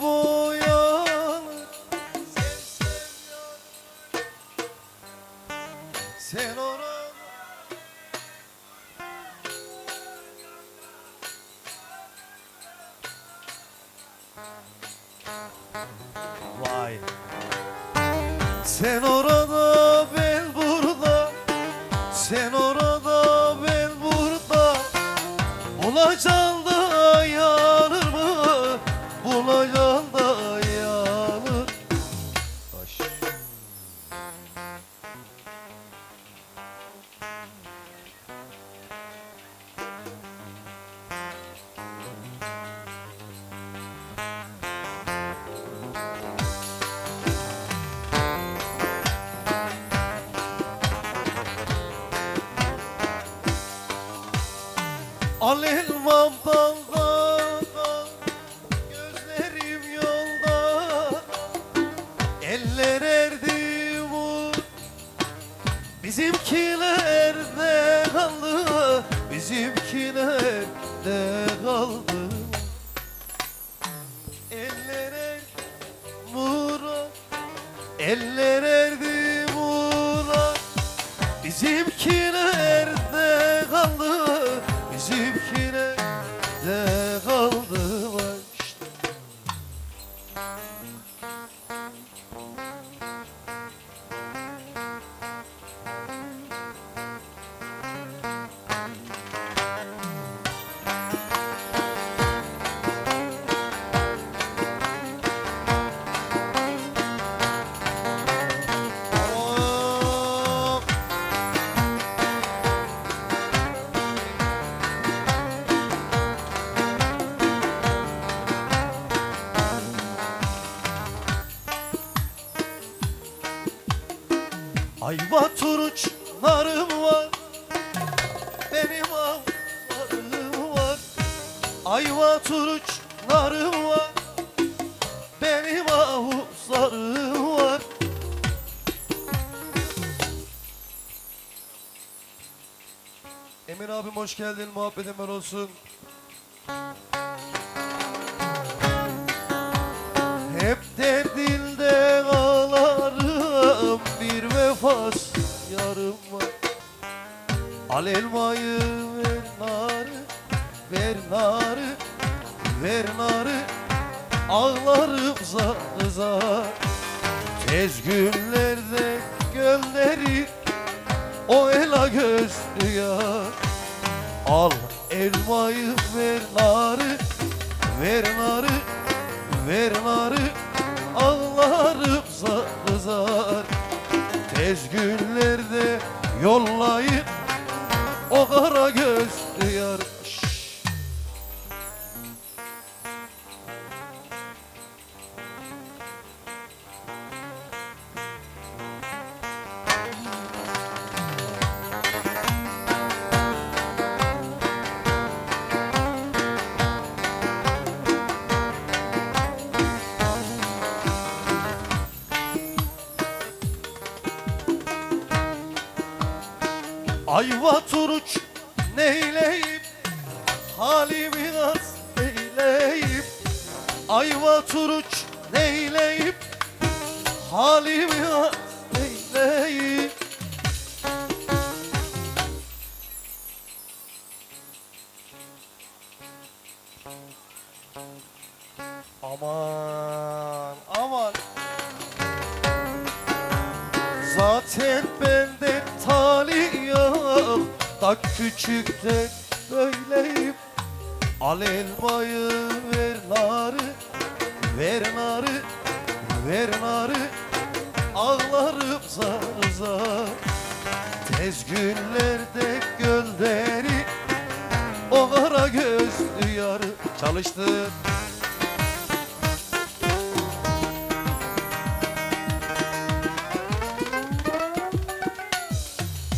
bu yol Sen onu Vay. Sen onu Al elmam dalda Gözlerim yolda. Eller erdi bu Bizimkiler de kaldı. Bizimkiler de kaldı. Eller erdi Murat Eller erdi Murat Bizimkiler Ayva turuçlarım var Benim avlarım var. Ayva turuçlarım var Benim avuzlarım var. Emir abim hoş geldin muhabbetin ben olsun. Hep derdinde elmayı ver narı Ver narı Ver narı. Ağlarım zar zar Tez günlerde gönderir O ela gözlü yar. Al elmayı ver narı Ver narı Ver narı. Ağlarım zar zar Tez günlerde yollayın O kara gözlü yar. Ayva turuç neyleyip Halimi az eyleyip Ayva turuç neyleyip Halimi az eyleyip Aman aman. Zaten talih yok Da küçükten böyleyim. Al elmayı ver narı Ver narı Ver narı. Ağlarım zar zar. Tez günlerde gölleri O kara gözlü yarı Çalıştı